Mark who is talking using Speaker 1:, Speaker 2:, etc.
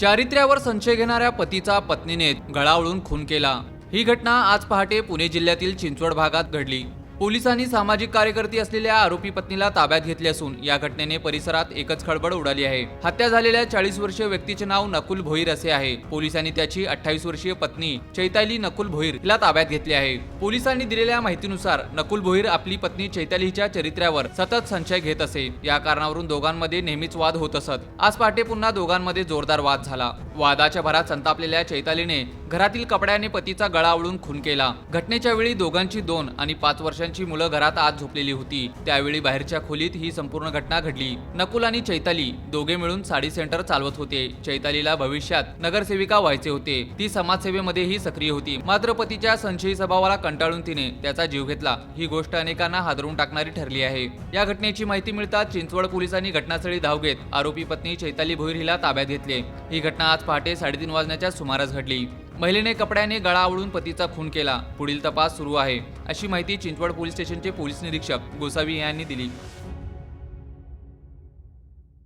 Speaker 1: चारित्र्यावर संशय घेणाऱ्या पतीचा पत्नीने गळावळून खून केला. ही घटना आज पहाटे पुणे जिल्ह्यातील चिंचवड भागात घडली. पोलिसांनी सामाजिक कार्यकर्ती असलेल्या आरोपी पत्नीला ताब्यात घेतले असून या घटनेने परिसरात एकच खळबळ उडाली आहे. हत्या झालेल्या चाळीस वर्षीय व्यक्तीचे नाव नकुल भोईर असे आहे. पोलिसांनी त्याची अठ्ठावीस वर्षीय पत्नी चैताली नकुल भोईर हिला ताब्यात घेतले आहे. पोलिसांनी दिलेल्या माहितीनुसार नकुल भोईर आपली पत्नी चैताली हिच्या चरित्र्यावर सतत संशय घेत असे. या कारणावरून दोघांमध्ये नेहमीच वाद होत असत. आज पहाटे पुन्हा दोघांमध्ये जोरदार वाद झाला. वादाच्या भरात संतापलेल्या चैतालीने घरातील कपड्याने पतीचा गळा आवळून खून केला. घटनेच्या वेळी दोघांची दोन आणि पाच वर्षांची मुलं घरात आत झोपलेली होती. त्यावेळी बाहेरच्या खोलीत ही संपूर्ण घटना घडली. नकुल आणि चैताली दोघे मिळून साडी सेंटर चालवत होते. चैतालीला भविष्यात नगरसेविका व्हायचे होते. ती समाजसेवेमध्येही सक्रिय होती. मात्र पतीच्या संशयी स्वभावाला कंटाळून तिने त्याचा जीव घेतला. ही गोष्ट अनेकांना हादरून टाकणारी ठरली आहे. या घटनेची माहिती मिळताच चिंचवड पोलिसांनी घटनास्थळी धाव घेत आरोपी पत्नी चैताली भोईर हिला ताब्यात घेतले. ही घटना आज पहाटे साडेतीन वाजण्याच्या सुमारास घडली. महिलेने कपड्याने गळा आवळून पतीचा खून केला. पुढील तपास सुरू आहे अशी माहिती चिंचवड पोलीस स्टेशनचे पोलीस निरीक्षक गोसावी यांनी दिली.